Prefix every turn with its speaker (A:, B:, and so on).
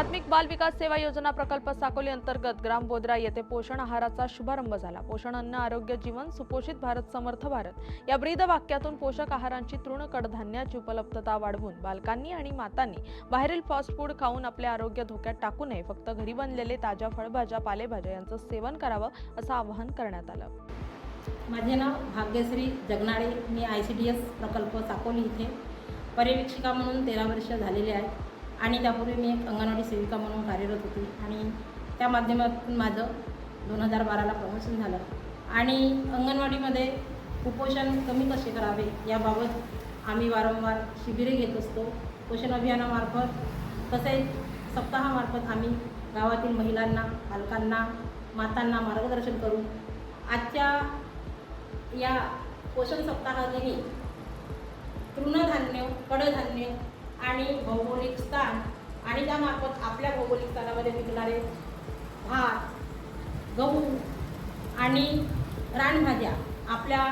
A: एकात्मिक बाल विकास सेवा योजना प्रकल्प साकोली अंतर्गत ग्राम बोद्रा येथे पोषण आहाराचा शुभारंभ झाला. पोषण अन्न आरोग्य जीवन सुपोषित भारत समर्थ भारत या ब्रीद वाक्यातून पोषक आहारांची तृण कडधान्याची उपलब्धता वाढवून बालकांनी आणि मातांनी बाहेरील फास्ट फूड खाऊन आपले आरोग्य धोक्यात टाकू नये. फक्त घरी बनलेले ताज्या फळभाज्या पालेभाज्या यांचं सेवन करावं असं आवाहन करण्यात आलं.
B: माझे नाव भाग्यश्री जगनाळे मी आय सी डी एस प्रकल्प साकोली इथे पर्यवेक्षिका म्हणून तेरा वर्ष झालेले आहे. आणि त्यापूर्वी मी एक अंगणवाडी सेविका म्हणून कार्यरत होती. आणि त्या माध्यमातून माझं दोन हजार बाराला प्रमोशन झालं. आणि अंगणवाडीमध्ये कुपोषण कमी कसे करावे याबाबत आम्ही वारंवार शिबिरे घेत असतो. पोषण अभियानामार्फत तसेच सप्ताहामार्फत आम्ही गावातील महिलांना पालकांना मातांना मार्गदर्शन करून आजच्या या पोषण सप्ताहातही तृणधान्य कडधान्य आणि भौगोलिक स्थान आणि त्यामार्फत आपल्या भौगोलिक स्थानामध्ये पिकणारे भात गहू आणि रानभाज्या आपल्या